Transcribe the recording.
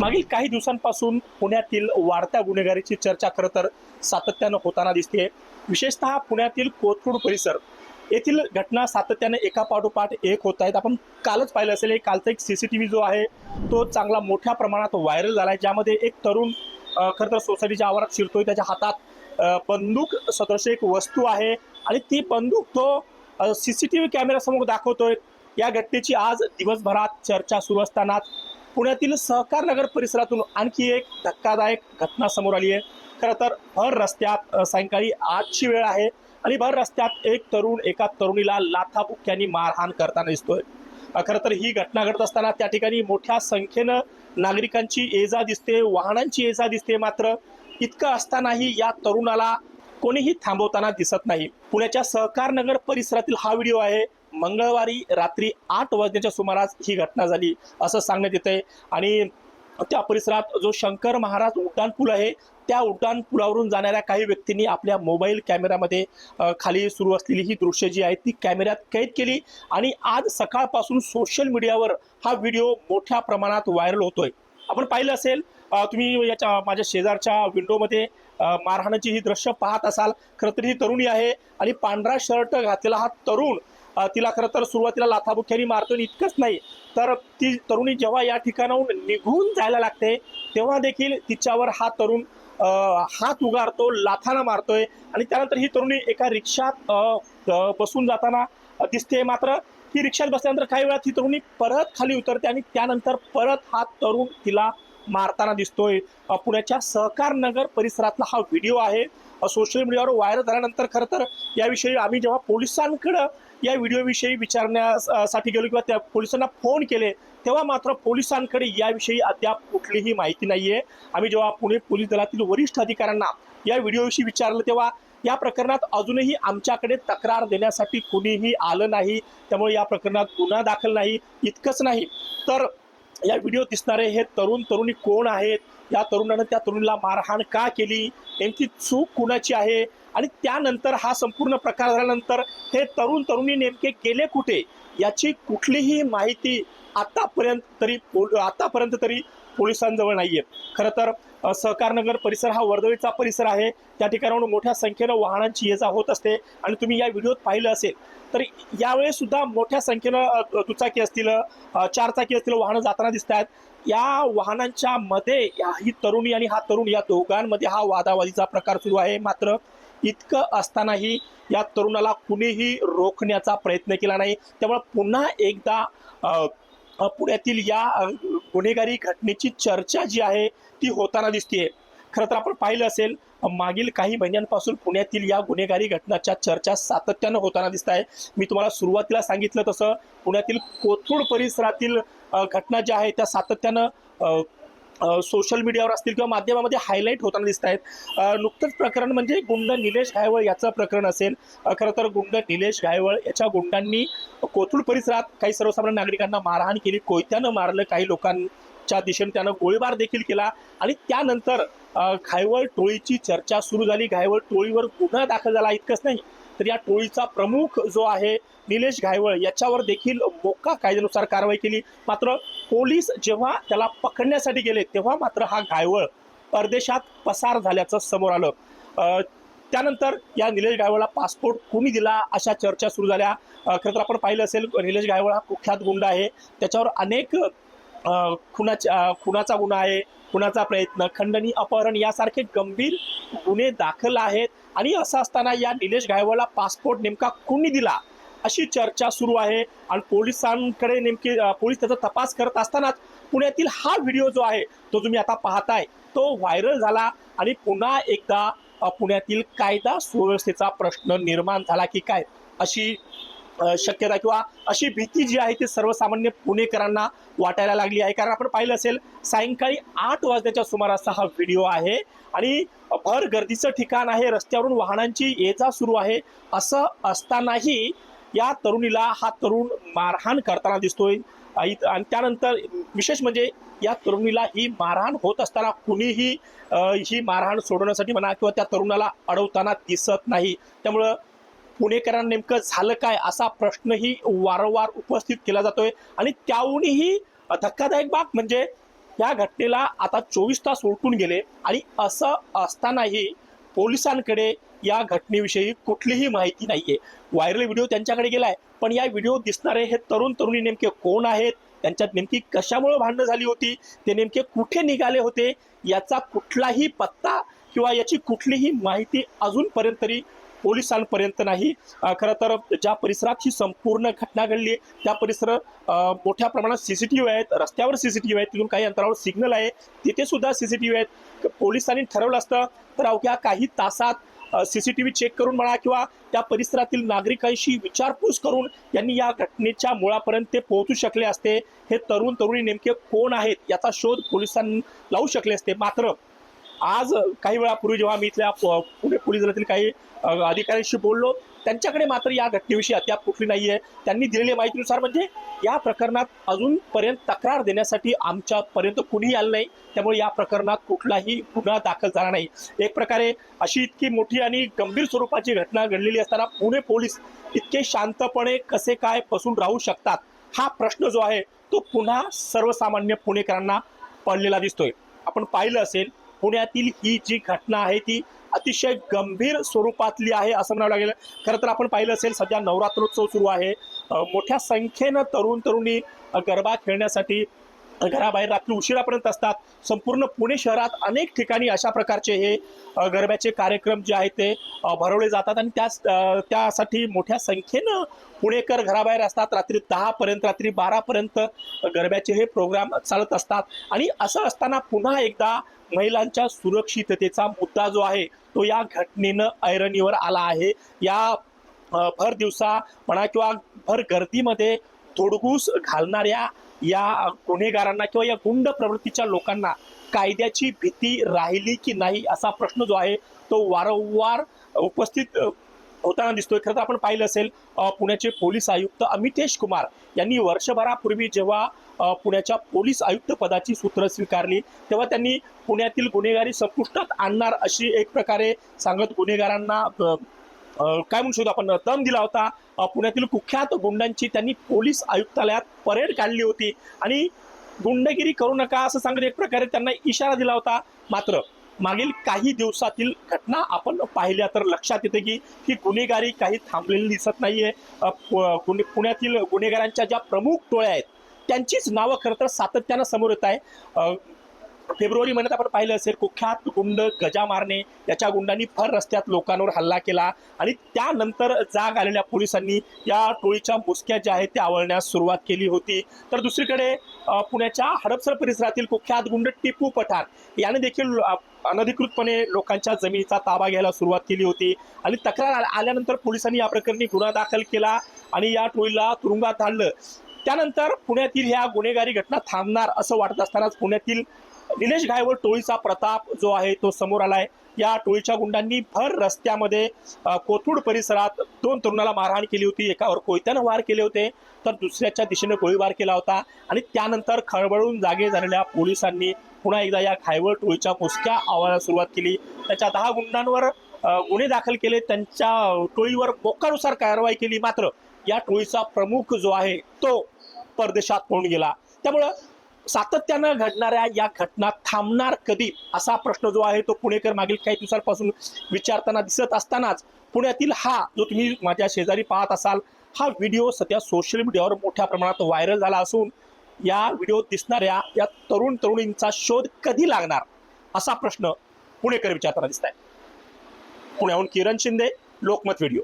मागील काही दिवसांपासून पुण्यातील वाढत्या गुन्हेगारीची चर्चा खरं तर सातत्यानं होताना दिसते विशेषतः पुण्यातील कोथरूड परिसर. येथील घटना सातत्याने एका पाठोपाठ एक होत आहेत. आपण कालच पाहिलं असेल एक कालचा एक सी सी टी व्ही जो आहे तो चांगला मोठ्या प्रमाणात व्हायरल झाला आहे ज्यामध्ये एक तरुण खरं तर सोसायटीच्या आवारात शिरतोय. त्याच्या हातात बंदूक सदृश एक वस्तू आहे आणि ती बंदूक तो सी सी टी व्ही कॅमेऱ्यासमोर दाखवतोय. या घटनेची आज दिवसभरात चर्चा सुरू असतानाच पुण्यातील सहकार नगर परिसरातून आणखी एक धक्कादायक घटना समोर आली आहे. खरं तर भर रस्त्यात सायंकाळी आजची वेळ आहे आणि भर रस्त्यात एक तरुण एका तरुणीला लाथाबुक्क्यांनी मारहाण करताना दिसतोय. अ, खरं तर ही घटना घडत असताना त्या ठिकाणी मोठ्या संख्येनं नागरिकांची ये जा दिसते वाहनांची ये जा दिसते मात्र इतकं असतानाही या तरुणाला कोणीही थांबवताना दिसत नाही. पुण्याच्या सहकार नगर परिसरातील हा व्हिडिओ आहे. मंगळवारी रात्री आठ वाजण्याच्या सुमारास ही घटना झाली असं सांगण्यात येतंय. आणि त्या परिसरात जो शंकर महाराज उड्डाण पूल आहे त्या उड्डाण पुलावरून जाणाऱ्या काही व्यक्तींनी आपल्या मोबाईल कॅमेऱ्यामध्ये खाली सुरू असलेली ही दृश्य जी आहेत ती कॅमेऱ्यात कैद केली. आणि आज सकाळपासून सोशल मीडियावर हा व्हिडिओ मोठ्या प्रमाणात व्हायरल होतोय. आपण पाहिलं असेल तुम्ही याच्या माझ्या शेजारच्या विंडोमध्ये मारहाणाची ही दृश्य पाहत असाल. खरं तर ही तरुणी आहे आणि पांढरा शर्ट घातलेला हा तरुण तिला खरं तर सुरुवातीला लाथाबुख्यानी मारतो आणि इतकंच नाही. तर ती तरुणी जेव्हा या ठिकाणाहून निघून जायला लागते तेव्हा देखील तिच्यावर हा तरुण हात उगारतो लाथाना मारतोय आणि त्यानंतर ही तरुणी एका रिक्षात बसून जाताना दिसते. मात्र ही रिक्षात बसल्यानंतर काही वेळात ही तरुणी परत खाली उतरते आणि त्यानंतर परत हा तरुण तिला मारताना दिसतोय. पुण्याच्या सहकार नगर परिसरातला हा व्हिडिओ आहे. सोशल मीडियावर व्हायरल झाल्यानंतर खरं तर याविषयी आम्ही जेव्हा पोलिसांकडं या व्हिडिओविषयी विचारण्यासाठी गेलो किंवा त्या पोलिसांना फोन केले तेव्हा मात्र पोलिसांकडे याविषयी अद्याप कुठलीही माहिती नाही आहे आम्ही जेव्हा पुणे पोलीस दलातील वरिष्ठ अधिकाऱ्यांना या व्हिडिओविषयी विचारलं तेव्हा या प्रकरणात अजूनही आमच्याकडे तक्रार देण्यासाठी कुणीही आलं नाही. त्यामुळे या प्रकरणात गुन्हा दाखल नाही इतकंच नाही. तर या व्हिडिओ दिसणारे हे तरुण तरुणी कोण आहेत? या तरुणानं त्या तरुणीला मारहाण का केली? नेमकी चूक कुणाची आहे? आणि त्यानंतर हा संपूर्ण प्रकार झाल्यानंतर हे तरुण तरुणी नेमके गेले कुठे? याची कुठलीही माहिती आतापर्यंत तरी पोल आतापर्यंत तरी पोलिसांजवळ नाहीये. खरं तर सहकारनगर परिसर हा वर्दळीचा परिसर आहे. त्या ठिकाणाहून मोठ्या संख्येनं वाहनांची ये जा होत असते आणि तुम्ही या व्हिडिओत पाहिलं असेल तर यावेळेस सुद्धा मोठ्या संख्येनं दुचाकी असतील चारचाकी असतील वाहनं जाताना दिसत आहेत. या वाहनांच्या मध्ये ही तरुणी आणि हा तरुण या दोघांमध्ये हा वादावादीचा प्रकार सुरू आहे. मात्र इतकं असतानाही या तरुणाला कुणीही रोखण्याचा प्रयत्न केला नाही. त्यामुळे पुन्हा एकदा पुण्यातील या गुन्हेगारी घटनेची चर्चा जी आहे ती होताना दिसते खरं तर आपण पाहिलं असेल मागील काही महिन्यांपासून पुण्यातील या गुन्हेगारी घटनाच्या चर्चा सातत्यानं होताना दिसत आहे मी तुम्हाला सुरुवातीला सांगितलं तसं पुण्यातील कोथरूड परिसरातील घटना ज्या आहेत त्या सातत्यानं सोशल मीडियावर असतील किंवा माध्यमामध्ये हायलाईट होताना दिसत आहेत. नुकतंच प्रकरण म्हणजे गुंड निलेश गायवळ याचं प्रकरण असेल. खरं तर गुंड निलेश गायवळ याच्या गुंडांनी कोथरूड परिसरात काही सर्वसामान्य नागरिकांना मारहाण केली. कोयत्यानं मारलं काही लोकांच्या दिशेने त्यानं गोळीबार देखील केला. आणि त्यानंतर घायवळ टोळीची चर्चा सुरू झाली. घायवळ टोळीवर गुन्हा दाखल झाला. इतकंच नाही. तर या टोळीचा प्रमुख जो आहे निलेश घायवळ याच्यावर देखील मोका कायद्यानुसार कारवाई केली. मात्र पोलीस जेव्हा त्याला पकडण्यासाठी गेले तेव्हा मात्र हा घायवळ परदेशात पसार झाल्याचं समोर आलं. त्यानंतर या निलेश गायवळला पासपोर्ट कोणी दिला? अशा चर्चा सुरू झाल्या. खरं तर आपण पाहिलं असेल निलेश गायवळ हा कुख्यात गुंड आहे. त्याच्यावर अनेक खुनाच्या खुनाचा गुन्हा आहे. खुनाचा प्रयत्न. खंडणी अपहरण यासारखे गंभीर गुन्हे दाखल आहेत. आणि असं असताना या निलेश गायवाला पासपोर्ट नेमका कोणी दिला? अशी चर्चा सुरू आहे. आणि पोलिसांकडे नेमके पोलीस त्याचा तपास करत असतानाच पुण्यातील हा व्हिडिओ जो आहे तो तुम्ही आता पाहताय. तो व्हायरल झाला आणि पुन्हा एकदा पुण्यातील कायदा सुव्यवस्थेचा प्रश्न निर्माण झाला की काय? अशी शक्यता किंवा अशी भीती जी आहे ती सर्वसामान्य पुणेकरांना वाटायला लागली आहे. कारण आपण पाहिलं असेल सायंकाळी आठ वाजण्याच्या सुमाराचा हा व्हिडिओ आहे. आणि भर गर्दीचं ठिकाण आहे. रस्त्यावरून वाहनांची ये जा सुरू आहे. असं असतानाही या तरुणीला हा तरुण मारहाण करताना दिसतोय. आणि त्यानंतर विशेष म्हणजे या तरुणीला ही मारहाण होत असताना कुणीही ही मारहाण सोडवण्यासाठी म्हणा किंवा त्या तरुणाला अडवताना दिसत नाही. त्यामुळं पुणेकरांना नेमकं झालं काय असा प्रश्नही वारंवार उपस्थित केला जातोय. आणि त्याहूनही धक्कादायक बाब म्हणजे या घटनेला आता चोवीस तास उलटून गेले. आणि असं असतानाही पोलिसांकडे या घटनेविषयी कुठलीही माहिती नाहीये. व्हायरल व्हिडिओ त्यांच्याकडे गेलाय. पण या व्हिडिओ दिसणारे हे तरुण तरुणी नेमके कोण आहेत? त्यांच्यात नेमकी कशामुळे भांडणं झाली होती? ते नेमके कुठे निघाले होते? याचा कुठलाही पत्ता किंवा याची कुठलीही माहिती अजूनपर्यंत तरी पोलिसांपर्यंत नाही. खरं तर ज्या परिसरात ही संपूर्ण घटना घडली त्या परिसर मोठ्या प्रमाणात सी सी टी व्ही आहेत रस्त्यावर सी सी टी व्ही आहेत तिथून काही अंतरावर सिग्नल आहे तिथे सुद्धा व्ही आहेत. पोलिसांनी ठरवलं असतं तर अवघ्या काही तासात C C T V check करून म्हणा किंवा त्या परिसरातील नागरिकांशी विचारपूस करून यांनी या घटनेच्या मुळापर्यंत ते पोहोचू शकले असते. हे तरुण तरुणी नेमके कोण आहेत याचा शोध पोलिसांनी लावू शकले असते. मात्र आज काही वेळापूर्वी जेव्हा मी इथल्या पुणे पोलीस दलातील काही अधिकाऱ्यांशी बोललो त्यांच्याकडे मात्र या घटनेविषयी अद्याप कुठली नाही आहे. त्यांनी दिलेल्या माहितीनुसार म्हणजे या प्रकरणात अजूनपर्यंत तक्रार देण्यासाठी आमच्यापर्यंत कुणीही आलं नाही. त्यामुळे या प्रकरणात कुठलाही गुन्हा दाखल झाला नाही. एक प्रकारे अशी इतकी मोठी आणि गंभीर स्वरूपाची घटना घडलेली असताना पुणे पोलीस इतके शांतपणे कसे काय बसून राहू शकतात हा प्रश्न जो आहे तो पुन्हा सर्वसामान्य पुणेकरांना पडलेला दिसतोय. आपण पाहिलं असेल पुण्यातील ही जी घटना आहे ती अतिशय गंभीर स्वरूपातली आहे असं म्हणावं लागेल. खरं तर आपण पाहिलं असेल सध्या नवरात्रोत्सव सुरू आहे. मोठ्या संख्येनं तरुण तरुणी गरबा खेळण्यासाठी घराबाहेर रात्री उशिरापर्यंत असतात. संपूर्ण पुणे शहरात अनेक ठिकाणी अशा प्रकारचे हे गरब्याचे कार्यक्रम जे आहेत ते भरवले जातात आणि त्याच त्यासाठी मोठ्या संख्येनं पुणेकर घराबाहेर असतात. रात्री दहापर्यंत रात्री बारापर्यंत गरब्याचे हे प्रोग्राम चालत असतात. आणि असं असताना पुन्हा एकदा महिलांच्या सुरक्षिततेचा मुद्दा जो आहे तो या घटनेनं ऐरणीवर आला आहे. या भर दिवसा म्हणा किंवा भर गर्दीमध्ये थोडगूस घालणाऱ्या या गुन्हेगारांना किंवा या गुंड प्रवृत्तीच्या लोकांना कायद्याची भीती राहिली की नाही असा प्रश्न जो आहे तो वारंवार उपस्थित होताना दिसतोय. खरं तर आपण पाहिलं असेल पुण्याचे पोलीस आयुक्त अमितेश कुमार यांनी वर्षभरापूर्वी जेव्हा पुण्याच्या पोलीस आयुक्त पदाची सूत्र स्वीकारली तेव्हा त्यांनी पुण्यातील गुन्हेगारी संपुष्टात आणणार अशी एक प्रकारे सांगत गुन्हेगारांना काय म्हणू शकतो आपण? दम दिला होता. पुण्यातील कुख्यात गुंडांची त्यांनी पोलीस आयुक्तालयात परेड काढली होती. आणि गुंडगिरी करू नका असं सांगत एक प्रकारे त्यांना इशारा दिला होता. मात्र मागील काही दिवसातील घटना आपण पाहिल्या तर लक्षात येते की ही गुन्हेगारी काही थांबलेली दिसत नाहीये. गुन्हे- पुण्यातील गुन्हेगारांच्या ज्या प्रमुख टोळ्या आहेत त्यांचीच नावं खरं तर सातत्यानं समोर येत आहे. फेब्रुवारी महिन्यात आपण पाहिलं असेल कुख्यात गुंड गजा मारणे याच्या गुंडांनी फर रस्त्यात लोकांवर हल्ला केला. आणि त्यानंतर जाग आलेल्या पोलिसांनी या टोळीच्या मुसक्या ज्या आहेत त्या आवळण्यास सुरुवात केली होती. तर दुसरीकडे पुण्याच्या हडपसर परिसरातील कुख्यात गुंड टिपू पठाण याने देखील अनधिकृतपणे लोकांच्या जमिनीचा ताबा घ्यायला सुरुवात केली होती. आणि तक्रार आल्यानंतर पोलिसांनी या प्रकरणी गुन्हा दाखल केला आणि या टोळीला तुरुंगात धाडलं त्यानंतर पुण्यातील ह्या गुन्हेगारी घटना थांबणार असं वाटत असतानाच पुण्यातील निलेश घायवळ टोळीचा प्रताप जो आहे तो समोर आलाय. या टोळीच्या गुंडांनी भर रस्त्यामध्ये अ, कोथरूड परिसरात दोन तरुणाला मारहाण केली होती. एकावर कोयत्यानं वार केले होते तर दुसऱ्याच्या दिशेने गोळीबार केला होता आणि त्यानंतर खळबळून जागे झालेल्या पोलिसांनी पुन्हा एकदा या घायवळ टोळीच्या मुसक्या आवाजाला सुरुवात केली. त्याच्या दहा गुंडांवर गुन्हे दाखल केले. त्यांच्या टोळीवर मोक्कानुसार कारवाई केली. मात्र या टोळीचा प्रमुख जो आहे तो परदेशात होऊन गेला. त्यामुळं सातत्यानं घडणाऱ्या या घटना थांबणार कधी? असा प्रश्न जो आहे तो पुणेकर मागील काही दिवसांपासून विचारताना दिसत असतानाच पुण्यातील हा जो तुम्ही माझ्या शेजारी पाहत असाल हा व्हिडिओ सध्या सोशल मीडियावर मोठ्या प्रमाणात व्हायरल झाला असून या व्हिडिओत दिसणाऱ्या या तरुण तरुणींचा शोध कधी लागणार? असा प्रश्न पुणेकर विचारताना दिसत आहे पुण्याहून किरण शिंदे लोकमत व्हिडिओ.